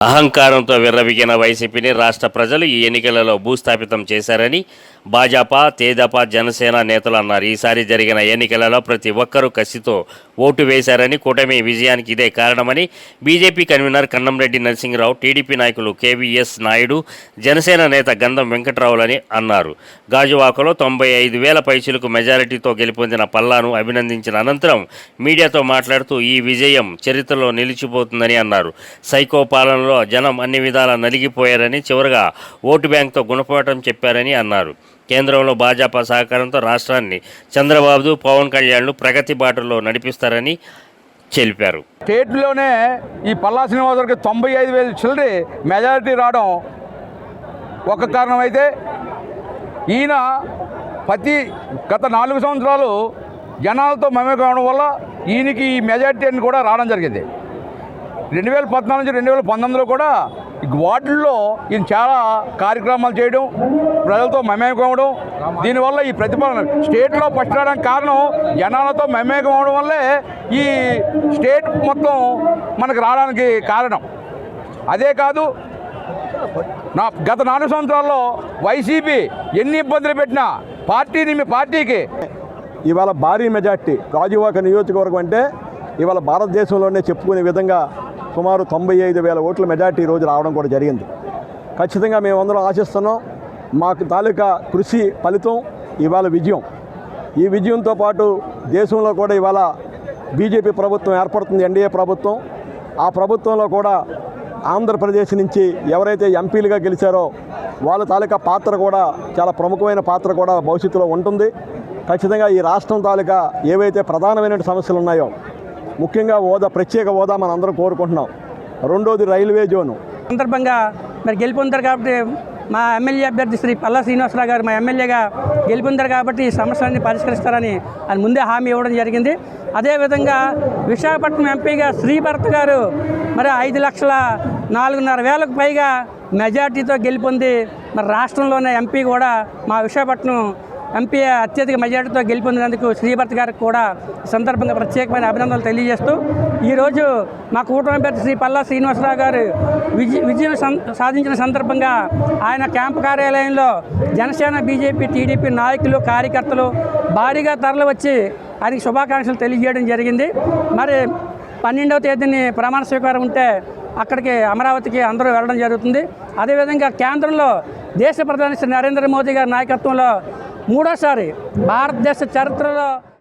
అహంకారంతో విర్రవిగిన వైసీపీని రాష్ట్ర ప్రజలు ఈ ఎన్నికలలో భూస్థాపితం చేశారని భాజపా తేజపా జనసేన నేతలు అన్నారు. ఈసారి జరిగిన ఎన్నికలలో ప్రతి ఒక్కరూ కసితో ఓటు వేశారని కూటమి విజయానికి ఇదే కారణమని BJP convener Kannamreddy Narasimharao TDP నాయకులు కేవీఎస్ నాయుడు జనసేన నేత గంధం వెంకట్రావులని అన్నారు. గాజువాకలో తొంభై ఐదు వేల పైసలకు మెజారిటీతో గెలుపొందిన పల్లాను అభినందించిన అనంతరం మీడియాతో మాట్లాడుతూ ఈ విజయం చరిత్రలో నిలిచిపోతుందని అన్నారు. సైకో పాలనలో జనం అన్ని విధాలా నలిగిపోయారని చివరగా ఓటు బ్యాంక్తో గుణపాఠం చెప్పారని అన్నారు. కేంద్రంలో భాజపా సహకారంతో రాష్ట్రాన్ని చంద్రబాబు పవన్ కళ్యాణ్లు ప్రగతి బాటలో నడిపిస్తారని తెలిపారు. స్టేట్లోనే ఈ పల్లా శ్రీనివాసరికి తొంభై ఐదు వేలు చిల్లరి మెజారిటీ రావడం ఒక కారణం అయితే ఈయన ప్రతి గత నాలుగు సంవత్సరాలు జనాలతో మమే కావడం వల్ల ఈయనకి ఈ మెజారిటీ అని కూడా రావడం జరిగింది. రెండు వేల పద్నాలుగు నుంచి రెండు వేల పంతొమ్మిదిలో కూడా ఈ ఈయన చాలా కార్యక్రమాలు చేయడం ప్రజలతో మమేకం అవ్వడం దీనివల్ల ఈ ప్రతిపాదన స్టేట్లో ఫస్ట్ రావడానికి కారణం జనాలతో మమేకం అవడం వల్లే ఈ స్టేట్ మొత్తం మనకు రావడానికి కారణం. అదే కాదు నా గత నాలుగు సంవత్సరాల్లో వైసీపీ ఎన్ని ఇబ్బందులు పెట్టినా పార్టీని మీ పార్టీకి ఇవాళ భారీ మెజార్టీ గాజువాక నియోజకవర్గం అంటే ఇవాళ భారతదేశంలోనే చెప్పుకునే విధంగా సుమారు తొంభై ఐదు వేల ఓట్ల మెజార్టీ ఈరోజు రావడం కూడా జరిగింది. ఖచ్చితంగా మేమందరం ఆశిస్తున్నాం మాకు తాలూకా కృషి ఫలితం ఇవాళ విజయం. ఈ విజయంతో పాటు దేశంలో కూడా ఇవాళ బీజేపీ ప్రభుత్వం ఏర్పడుతుంది ఎన్డీఏ ప్రభుత్వం. ఆ ప్రభుత్వంలో కూడా ఆంధ్రప్రదేశ్ నుంచి ఎవరైతే ఎంపీలుగా గెలిచారో వాళ్ళ తాలూకా పాత్ర కూడా చాలా ప్రముఖమైన పాత్ర కూడా భవిష్యత్తులో ఉంటుంది. ఖచ్చితంగా ఈ రాష్ట్రం తాలూకా ఏవైతే ప్రధానమైన సమస్యలు ఉన్నాయో ముఖ్యంగా హోదా ప్రత్యేక హోదా మనం అందరం కోరుకుంటున్నాం. రెండోది రైల్వే జోను. సందర్భంగా మరి గెలుపొందారు కాబట్టి మా ఎమ్మెల్యే అభ్యర్థి శ్రీ పల్లా శ్రీనివాసరావు గారు మా ఎమ్మెల్యేగా గెలుపొందారు కాబట్టి ఈ సమస్యలన్నీ పరిష్కరిస్తారని ఆయన ముందే హామీ ఇవ్వడం జరిగింది. అదేవిధంగా విశాఖపట్నం ఎంపీగా శ్రీభరత్ గారు మరి ఐదు లక్షల నాలుగున్నర వేలకు పైగా మెజార్టీతో గెలుపొంది మరి రాష్ట్రంలోనే ఎంపీ కూడా మా విశాఖపట్నం ఎంపీ అత్యధిక మెజార్టీతో గెలుపొందినందుకు శ్రీభర్త్ గారికి కూడా సందర్భంగా ప్రత్యేకమైన అభినందనలు తెలియజేస్తూ ఈరోజు మా కూటమి అభ్యర్థి శ్రీ పల్లా శ్రీనివాసరావు గారు విజయ విజయం సం- సాధించిన సందర్భంగా ఆయన క్యాంపు కార్యాలయంలో జనసేన బీజేపీ టీడీపీ నాయకులు కార్యకర్తలు భారీగా తరలి వచ్చి ఆయనకి శుభాకాంక్షలు తెలియజేయడం జరిగింది. మరి పన్నెండవ తేదీని ప్రమాణ స్వీకారం ఉంటే అక్కడికి అమరావతికి అందరూ వెళ్ళడం జరుగుతుంది. అదేవిధంగా కేంద్రంలో దేశ ప్రధాని శ్రీ నరేంద్ర మోదీ గారి నాయకత్వంలో మూడోసారి భారతదేశ చరిత్రలో